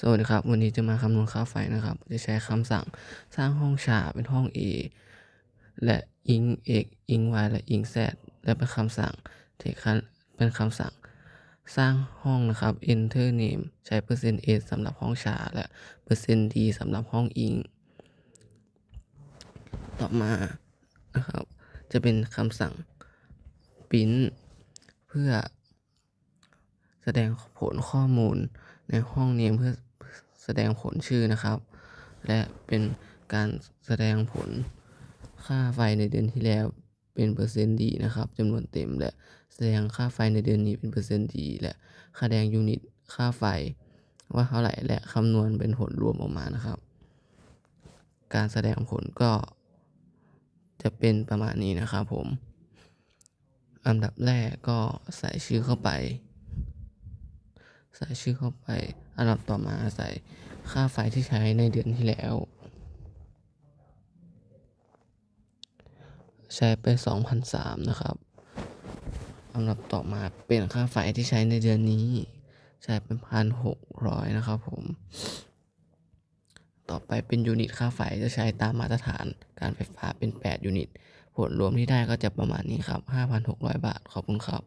สวัสดีครับ วันนี้จะมาคำนวณค่าไฟนะครับ จะใช้คำสั่งสร้างห้องฉาเป็นห้อง A และอิง x อิง y และอิง z และเป็นคำสั่งเทคเป็นคำสั่งสร้างห้องนะครับ enter name ใช้เปอร์เซ็นต์ s สำหรับห้องฉาและเปอร์เซ็นต์ d สำหรับห้องอิง ต่อมานะครับ จะเป็นคำสั่ง print เพื่อแสดงผลข้อมูลในห้องเนมเพื่อ แสดงผลชื่อนะครับ และเป็นการแสดงผลค่าไฟในเดือนที่แล้วเป็นเปอร์เซ็นต์ดีนะครับจำนวนเต็มและแสดงค่าไฟในเดือนนี้เป็นเปอร์เซ็นต์ดีและค่าแดงยูนิตค่าไฟว่าเท่าไหร่และคำนวณเป็นผลรวมออกมานะครับ การแสดงผลก็จะเป็นประมาณนี้นะครับผม อันดับแรกก็ใส่ชื่อเข้าไป ใส่ชื่อเข้าไป อันดับต่อมาใส่ค่าไฟที่ใช้ในเดือนที่แล้ว ใช้ไป 2,003 นะครับอันดับต่อมาเป็นค่าไฟที่ใช้ในเดือนนี้ ใช้เป็น1,600นะครับผม ต่อไปเป็นยูนิตค่าไฟจะใช้ตามมาตรฐานการไฟฟ้าเป็น 8 ยูนิต ผลรวมที่ได้ก็จะประมาณนี้ครับ 5,600 บาท ขอบคุณครับ